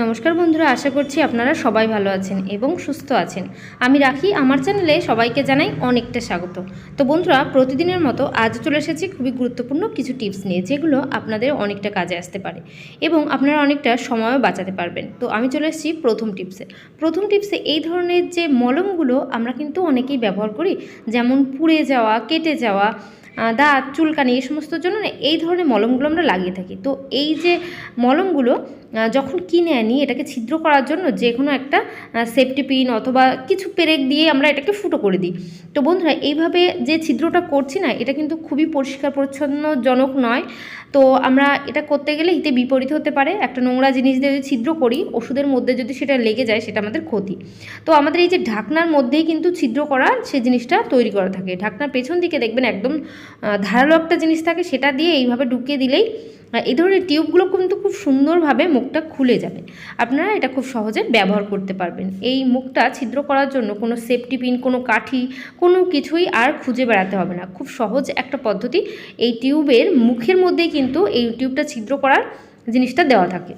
নমস্কার বন্ধুরা, আশা করছি আপনারা সবাই ভালো আছেন এবং সুস্থ আছেন। আমি রাখি, আমার চ্যানেলে সবাইকে জানাই অনেকটা স্বাগত। তো বন্ধুরা, প্রতিদিনের মতো আজ চলে এসেছি খুবই গুরুত্বপূর্ণ কিছু টিপস নিয়ে, যেগুলো আপনাদের অনেকটা কাজে আসতে পারে এবং আপনারা অনেকটা সময়ও বাঁচাতে পারবেন। তো আমি চলে এসেছি প্রথম টিপসে। প্রথম টিপসে এই ধরনের যে মলমগুলো আমরা কিন্তু অনেকেই ব্যবহার করি, যেমন পুড়ে যাওয়া, কেটে যাওয়া দাঁত চুলকানি, এই সমস্ত জন্য না এই ধরনের মলমগুলো আমরা লাগিয়ে থাকি। তো এই যে মলমগুলো যখন কিনে আনি, এটাকে ছিদ্র করার জন্য যে কোনো একটা সেফটি পিন অথবা কিছু পেরেক দিয়ে আমরা এটাকে ফুটো করে দিই। তো বন্ধুরা, এইভাবে যে ছিদ্রটা করছি না, এটা কিন্তু খুবই পরিষ্কার, পরিচ্ছন্নজনক নয়। তো আমরা এটা করতে গেলে হিতে বিপরীত হতে পারে। একটা নোংরা জিনিস দিয়ে যদি ছিদ্র করি, ওষুধের মধ্যে যদি সেটা লেগে যায়, সেটা আমাদের ক্ষতি। তো আমাদের এই যে ঢাকনার মধ্যেই কিন্তু ছিদ্র করার সে জিনিসটা তৈরি করা থাকে। ঢাকনার পেছন দিকে দেখবেন একদম ধারালো একটা জিনিস থাকে সেটা দিয়ে এইভাবে ঢুকিয়ে দিলেই এই ধরনের টিউবগুলো কিন্তু খুব সুন্দরভাবে মুখটা খুলে যাবে। আপনারা এটা খুব সহজে ব্যবহার করতে পারবেন। এই মুখটা ছিদ্র করার জন্য কোনো সেফটি পিন, কোনো কাঠি, কোনো কিছুই আর খুঁজে বেড়াতে হবে না। খুব সহজ একটা পদ্ধতি। এই টিউবের মুখের মধ্যেই কিন্তু এই টিউবটা ছিদ্র করার জিনিসটা দেওয়া থাকে।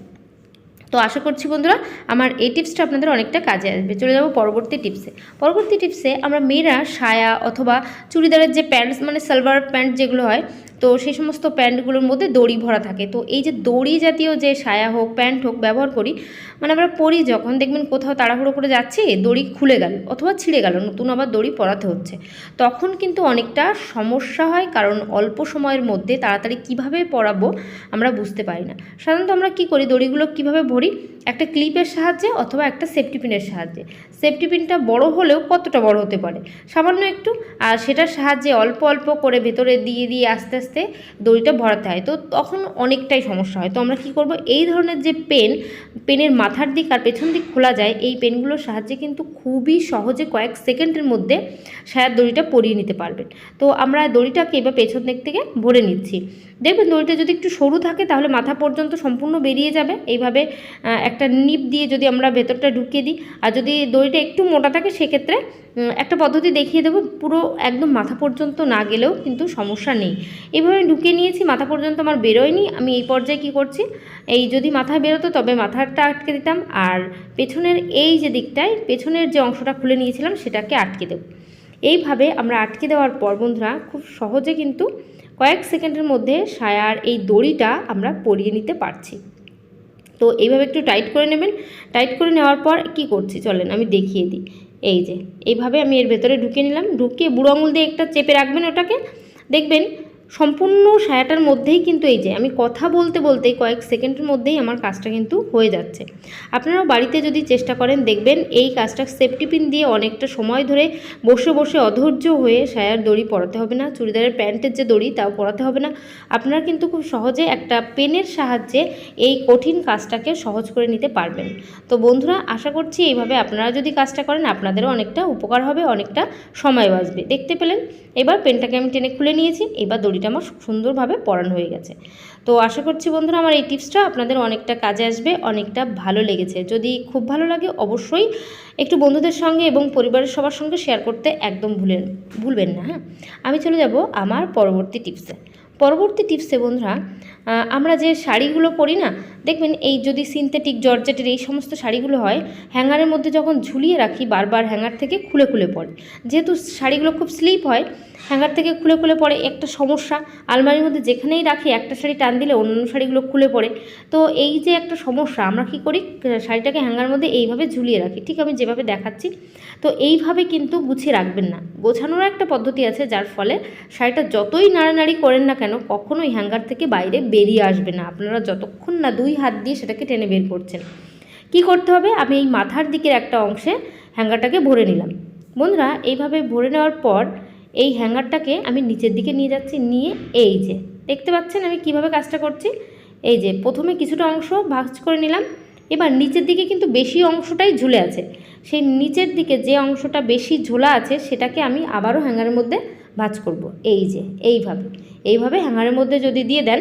তো আশা করছি বন্ধুরা, আমার এই টিপসটা আপনাদের অনেকটা কাজে আসবে। চলে যাব পরবর্তী টিপসে। পরবর্তী টিপসে আমরা মেয়েরা সায়া অথবা চুড়িদারের যে প্যান্টস মানে সালোয়ার প্যান্ট যেগুলো হয় তো সেই সমস্ত প্যান্টগুলোর মধ্যে দড়ি ভরা থাকে। তো এই যে দড়ি জাতীয় যে সায়া হোক, প্যান্ট হোক ব্যবহার করি মানে আমরা পরি যখন, দেখবেন কোথাও তাড়াহুড়ো করে যাচ্ছি, দড়ি খুলে গেল অথবা ছিঁড়ে গেল, নতুন আবার দড়ি পরাতে হচ্ছে। তখন কিন্তু অনেকটা সমস্যা হয়, কারণ অল্প সময়ের মধ্যে তাড়াতাড়ি কীভাবে পরাবো আমরা বুঝতে পারি না। সাধারণত আমরা কি করি, দড়িগুলো কীভাবে ভরি? একটা ক্লিপের সাহায্যে অথবা একটা সেফটি পিনের সাহায্যে। সেফটি পিনটা বড় হলেও কতটা বড় হতে পারে? সামান্য একটু, আর সেটার সাহায্যে অল্প অল্প করে ভেতরে দিয়ে দিয়ে আস্তে আস্তে দড়িটা ভরাতে হয়। তো তখন অনেকটাই সমস্যা হয়। তো আমরা কি করব? এই ধরনের যে পেন পেনের মাথার দিক আর পেছন দিক খোলা যায়, এই পেনগুলোর সাহায্যে কিন্তু খুবই সহজে কয়েক সেকেন্ডের মধ্যে সায়ার দড়িটা পরিয়ে নিতে পারবেন। তো আমরা দড়িটাকে এবার পেছন দিক থেকে ভরে নিচ্ছি। দেখবেন দড়িটা যদি একটু সরু থাকে, তাহলে মাথা পর্যন্ত সম্পূর্ণ বেরিয়ে যাবে। এইভাবে একটা নিপ দিয়ে যদি আমরা ভেতরটা ঢুকিয়ে দিই, আর যদি দড়িটা একটু মোটা থাকে, সেক্ষেত্রে একটা পদ্ধতি দেখিয়ে দেবো, পুরো একদম মাথা পর্যন্ত না গেলেও কিন্তু সমস্যা নেই। এইভাবে ঢুকিয়ে নিয়েছি, মাথা পর্যন্ত আমার বেরোয়নি। আমি এই পর্যায়ে কি করছি, এই যদি মাথায় বেরোতো, তবে মাথাটা আটকে দিতাম। আর পেছনের এই যে দিকটায়, পেছনের যে অংশটা খুলে নিয়েছিলাম, সেটাকে আটকে দেবো। এইভাবে আমরা আটকে দেওয়ার পর, বন্ধুরা, খুব সহজে কিন্তু কয়েক সেকেন্ডের মধ্যে সায়ার এই দড়িটা আমরা পরিয়ে নিতে পারছি। তো এইভাবে একটু টাইট করে নেবেন। টাইট করে নেওয়ার পর কি করছি চলেন আমি দেখিয়ে দিই। এই যে, এইভাবে আমি এর ভেতরে ঢুকে নিলাম। ঢুকিয়ে বুড়ো আঙুল দিয়ে একটা চেপে রাখবেন ওটাকে। দেখবেন সম্পূর্ণ সায়াটার মধ্যেই কিন্তু এই যে, আমি কথা বলতে বলতেই কয়েক সেকেন্ডের মধ্যেই আমার কাজটা কিন্তু হয়ে যাচ্ছে। আপনারাও বাড়িতে যদি চেষ্টা করেন, দেখবেন এই কাজটা সেফটি পিন দিয়ে অনেকটা সময় ধরে বসে বসে অধৈর্য হয়ে সায়ার দড়ি পরাতে হবে না, চুড়িদারের প্যান্টের যে দড়ি তাও পরাতে হবে না। আপনারা কিন্তু খুব সহজে একটা পেনের সাহায্যে এই কঠিন কাজটাকে সহজ করে নিতে পারবেন। তো বন্ধুরা, আশা করছি এইভাবে আপনারা যদি কাজটা করেন, আপনাদেরও অনেকটা উপকার হবে, অনেকটা সময় বাঁচবে। দেখতে পেলেন? এবার পেনটাকে আমি টেনে খুলে নিয়েছি, এবার দড়িটা আমার সুন্দরভাবে পরানো হয়ে গেছে। তো আশা করছি বন্ধুরা আমার এই টিপসটা আপনাদের অনেকটা কাজে আসবে, অনেকটা ভালো লেগেছে। যদি খুব ভালো লাগে অবশ্যই একটু বন্ধুদের সঙ্গে এবং পরিবারের সবার সঙ্গে শেয়ার করতে একদম ভুলেন, ভুলবেন না হ্যাঁ? আমি চলে যাব আমার পরবর্তী টিপসে। পরবর্তী টিপসে বন্ধুরা আমরা যে শাড়িগুলো পরি না, দেখবেন এই যদি সিনথেটিক জর্জেটের এই সমস্ত শাড়িগুলো হয়, হ্যাঙ্গারের মধ্যে যখন ঝুলিয়ে রাখি, বারবার হ্যাঙ্গার থেকে খুলে খুলে পড়ে। যেহেতু শাড়িগুলো খুব স্লিপ হয় হ্যাঙ্গার থেকে খুলে খুলে পড়ে একটা সমস্যা। আলমারির মধ্যে যেখানেই রাখি, একটা শাড়ি টান দিলে অন্য শাড়িগুলো খুলে পড়ে। তো এই যে একটা সমস্যা, আমরা কি করি? শাড়িটাকে হ্যাঙ্গার মধ্যে এইভাবে ঝুলিয়ে রাখি। ঠিক আমি যেভাবে দেখাচ্ছি। তো এইভাবে কিন্তু গুছিয়ে রাখবেন না। গোছানোর একটা পদ্ধতি আছে, যার ফলে শাড়িটা যতই নাড়ানাড়ি করেন না কেন, কখনোই হ্যাঙ্গার থেকে বাইরে বেরিয়ে আসবে না। আপনারা যতক্ষণ না দুই হাত দিয়ে সেটাকে টেনে বের করছেন। কি করতে হবে? আমি এই মাথার দিকের একটা অংশে হ্যাঙ্গারটাকে ভরে নিলাম। বন্ধুরা, এইভাবে ভরে নেওয়ার পর এই হ্যাঙ্গারটাকে আমি নিচের দিকে নিয়ে যাচ্ছি, নিয়ে এই যে, দেখতে পাচ্ছেন আমি কীভাবে কাজটা করছি? এই যে, প্রথমে কিছুটা অংশ ভাঁজ করে নিলাম, এবার নিচের দিকে কিন্তু বেশি অংশটাই ঝুলে আছে। সেই নিচের দিকে যে অংশটা বেশি ঝোলা আছে, সেটাকে আমি আবারও হ্যাঙ্গারের মধ্যে ভাঁজ করব। এই যে, এইভাবে। এইভাবে হ্যাঙ্গারের মধ্যে যদি দিয়ে দেন,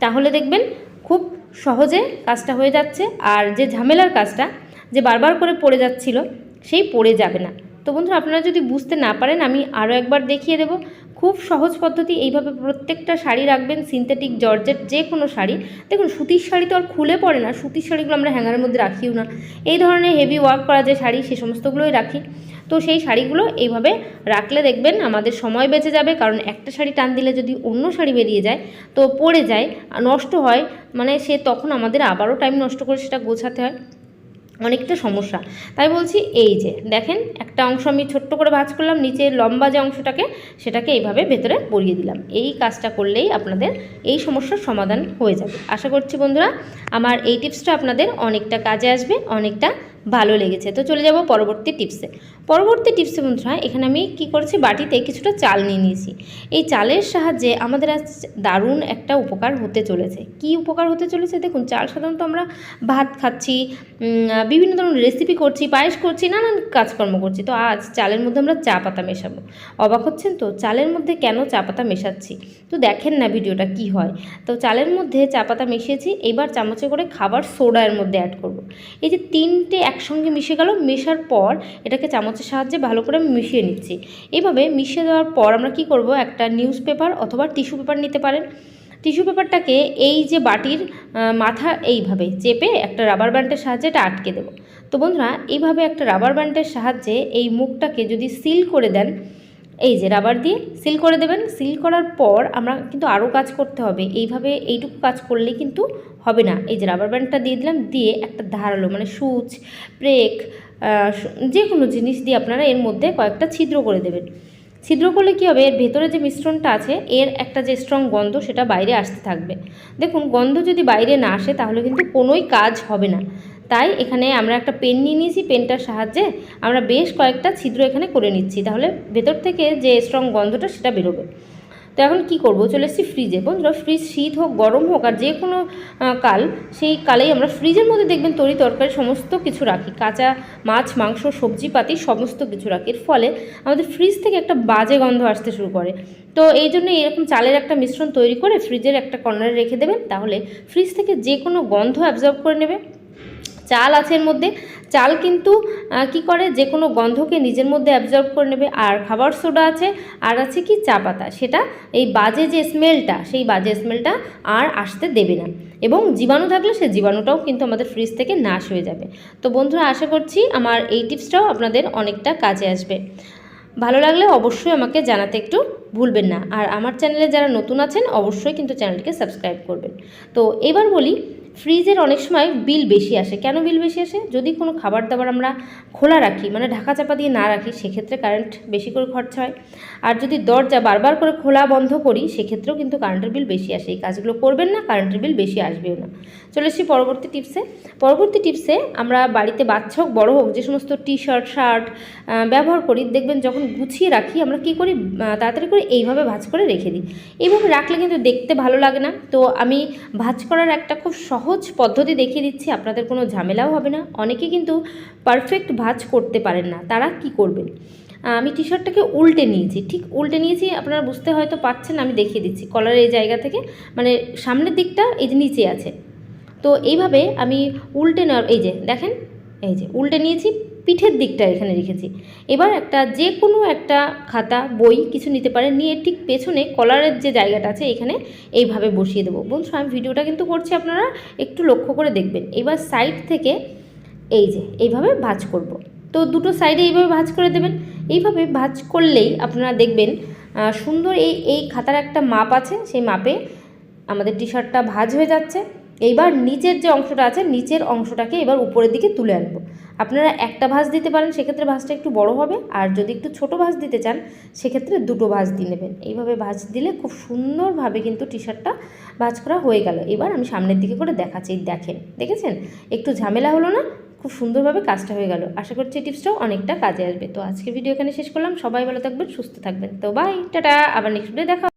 তাহলে দেখবেন খুব সহজে কাজটা হয়ে যাচ্ছে। আর যে ঝামেলার কাজটা, যে বারবার করে পড়ে যাচ্ছিল, সেই পড়ে যাবে না। তো বন্ধুরা, আপনারা যদি বুঝতে না পারেন, আমি আরও একবার দেখিয়ে দেবো। খুব সহজ পদ্ধতি, এইভাবে প্রত্যেকটা শাড়ি রাখবেন সিনথেটিক জর্জেট যে কোনো শাড়ি। দেখুন, সুতির শাড়ি তো আর খুলে পড়ে না, সুতির শাড়িগুলো আমরা হ্যাঙ্গারের মধ্যে রাখিও না। এই ধরনের হেভি ওয়ার্ক করা যে শাড়ি, সে সমস্তগুলোই রাখি। তো সেই শাড়িগুলো এইভাবে রাখলে দেখবেন, আমাদের সময় বেঁচে যাবে, কারণ একটা শাড়ি টান দিলে যদি অন্য শাড়ি বেরিয়ে যায়, তো পড়ে যায়, নষ্ট হয়। মানে সে তখন আমাদের আবারও টাইম নষ্ট করে সেটা গোছাতে হয়। অনেকটা সমস্যা। তাই বলছি এই যে, দেখেন একটা অংশ আমি ছোট্ট করে ভাজ করলাম, নিচে লম্বা যে অংশটাকে সেটাকে এইভাবে ভেতরে পরিয়ে দিলাম। এই কাজটা করলেই আপনাদের এই সমস্যার সমাধান হয়ে যাবে। আশা করছি বন্ধুরা, আমার এই টিপসটা আপনাদের অনেকটা কাজে আসবে, অনেকটা ভালো লেগেছে। তো চলে যাব পরবর্তী টিপসে। পরবর্তী টিপসে বন্ধুরা, এখানে আমি কি করেছি? বাটিতে কিছুটা চাল নিয়ে নিয়েছি। এই চালের সাহায্যে আমাদের আজ দারুণ একটা উপকার হতে চলেছে। কি উপকার হতে চলেছে? দেখুন, চাল সাধারণত আমরা ভাত খাচ্ছি বিভিন্ন ধরনের রেসিপি করছি, পায়েস করছি, নানান কাজকর্ম করছি। তো আজ চালের মধ্যে আমরা চা পাতা মেশাবো। অবাক হচ্ছেন তো? চালের মধ্যে কেন চা পাতা মেশাচ্ছি? তো দেখেন না ভিডিওটা কি হয়। তো চালের মধ্যে চা পাতা মিশিয়েছি, এবার চামচে করে খাবার সোডা এর মধ্যে অ্যাড করব। এই যে তিনটে একসঙ্গে মিশে গেল, মেশার পর এটাকে চামচের সাহায্যে ভালো করে আমি মিশিয়ে নিচ্ছি। এইভাবে মিশিয়ে দেওয়ার পর আমরা কি করব? একটা নিউজ পেপার অথবা টিস্যু পেপার নিতে পারেন। টিস্যু পেপারটাকে এই যে বাটির মাথা এইভাবে চেপে একটা রাবার ব্যান্ডের সাহায্যে এটা আটকে দেবো। তো বন্ধুরা এইভাবে একটা রাবার ব্যান্ডের সাহায্যে এই মুখটাকে যদি সিল করে দেন এই যে রাবার দিয়ে সিল করে দেবেন। সিল করার পর আমরা কিন্তু আরও কাজ করতে হবে। এইভাবে এইটুকু কাজ করলে কিন্তু হবে না। এই যে রাবার ব্যান্ডটা দিয়ে দিলাম, দিয়ে একটা ধারালো মানে সুচ ব্রেক যে কোনো জিনিস দিয়ে আপনারা এর মধ্যে কয়েকটা ছিদ্র করে দেবেন। ছিদ্র করলে কী হবে? এর ভেতরে যে মিশ্রণটা আছে, এর একটা যে স্ট্রং গন্ধ সেটা বাইরে আসতে থাকবে। দেখুন, গন্ধ যদি বাইরে না আসে তাহলে কিন্তু কোনোই কাজ হবে না। তাই এখানে আমরা একটা পেন নিয়ে নিয়েছি পেনটার সাহায্যে আমরা বেশ কয়েকটা ছিদ্র এখানে করে নিচ্ছি, তাহলে ভেতর থেকে যে স্ট্রং গন্ধটা সেটা বেরোবে। তো এখন কি করব? চলে এসেছি ফ্রিজে বন্ধুরা ফ্রিজ শীত হোক, গরম হোক, আর যে কোনো কাল, সেই কালেই আমরা ফ্রিজের মধ্যে দেখবেন তরি তরকারি সমস্ত কিছু রাখি। কাঁচা মাছ, মাংস, সবজিপাতি সমস্ত কিছু রাখি। এর ফলে আমাদের ফ্রিজ থেকে একটা বাজে গন্ধ আসতে শুরু করে। তো এই জন্য এরকম চালের একটা মিশ্রণ তৈরি করে ফ্রিজের একটা কর্নারে রেখে দেবেন, তাহলে ফ্রিজ থেকে যে কোনো গন্ধ অ্যাবজর্ব করে নেবে। চাল আছে এর মধ্যে। চাল কিন্তু কি করে? যে কোনো গন্ধকে নিজের মধ্যে অ্যাবজর্ব করে নেবে। আর খাবার সোডা আছে, আর আছে কি? চা পাতা। সেটা এই বাজে যে স্মেলটা সেই বাজে স্মেলটা আর আসতে দেবে না। এবং জীবাণু থাকলে সে জীবাণুটাও কিন্তু আমাদের ফ্রিজ থেকে নাশ হয়ে যাবে। তো বন্ধুরা, আশা করছি আমার এই টিপসটাও আপনাদের অনেকটা কাজে আসবে। ভালো লাগলে অবশ্যই আমাকে জানাতে একটু ভুলবেন না। আর আমার চ্যানেলে যারা নতুন আছেন, অবশ্যই কিন্তু চ্যানেলটিকে সাবস্ক্রাইব করবেন। তো এবার বলি ফ্রিজের অনেক সময় বিল বেশি আসে। কেন বিল বেশি আসে? যদি কোনো খাবার দাবার আমরা খোলা রাখি মানে ঢাকা চাপা দিয়ে না রাখি, সেক্ষেত্রে কারেন্ট বেশি করে খরচা হয়। আর যদি দরজা বারবার করে খোলা বন্ধ করি, সেক্ষেত্রেও কিন্তু কারেন্টের বিল বেশি আসে। এই কাজগুলো করবেন না কারেন্টের বিল বেশি আসবেও না। চলে এসেছি পরবর্তী টিপসে পরবর্তী টিপসে আমরা বাড়িতে বাচ্চা হোক বড়ো হোক, যে সমস্ত টি শার্ট শার্ট ব্যবহার করি, দেখবেন যখন গুছিয়ে রাখি, আমরা কি করি? তাড়াতাড়ি করে এইভাবে ভাঁজ করে রেখে দিই। এইভাবে রাখলে কিন্তু দেখতে ভালো লাগে না। তো আমি ভাঁজ করার একটা খুব সহজ পদ্ধতি দেখিয়ে দিচ্ছি, আপনাদের কোনো ঝামেলাও হবে না। অনেকে কিন্তু পারফেক্ট ভাজ করতে পারেন না, তারা কি করবেন? আমি টি শার্টটাকে উল্টে নিয়েছি, ঠিক উল্টে নিয়েছি, আপনারা বুঝতে হয়তো পাচ্ছেন, আমি দেখিয়ে দিচ্ছি। কলার এই জায়গা থেকে মানে সামনের দিকটা এই যে নিচে আছে। তো এইভাবে আমি উল্টে নেওয়ার, এই যে দেখেন, এই যে উল্টে নিয়েছি পিঠের দিকটা এখানে রেখেছি। এবার একটা যে কোনো একটা খাতা, বই কিছু নিতে পারেন, নিয়ে ঠিক পেছনে কলারের যে জায়গাটা আছে এখানে এইভাবে বসিয়ে দেবো। বন্ধু আমি ভিডিওটা কিন্তু করছি, আপনারা একটু লক্ষ্য করে দেখবেন। এবার সাইড থেকে এই যে, এইভাবে ভাঁজ করব। তো দুটো সাইডে এইভাবে ভাঁজ করে দেবেন। এইভাবে ভাঁজ করলেই আপনারা দেখবেন সুন্দর এই এই খাতার একটা মাপ আছে। সেই মাপে আমাদের টি শার্টটা ভাঁজ হয়ে যাচ্ছে। এইবার নিচের যে অংশটা আছে, নিচের অংশটাকে এবার উপরের দিকে তুলে আনব। আপনারা একটা ভাঁজ দিতে পারেন, সেক্ষেত্রে ভাঁজটা একটু বড় হবে। আর যদি একটু ছোট ভাঁজ দিতে চান, সেক্ষেত্রে দুটো ভাঁজ দিয়ে নেবেন। এইভাবে ভাঁজ দিলে খুব সুন্দরভাবে কিন্তু টি শার্টটা ভাঁজ করা হয়ে গেল। এবার আমি সামনের দিকে করে দেখাচ্ছি দেখেন, দেখেছেন? একটু ঝামেলা হলো না? খুব সুন্দরভাবে কাজটা হয়ে গেল। আশা করছি টিপসটাও অনেকটা কাজে আসবে। তো আজকে ভিডিও এখানে শেষ করলাম। সবাই ভালো থাকবেন, সুস্থ থাকবেন। তো বাই টাটা। আবার নেক্সট ভিডিও দেখা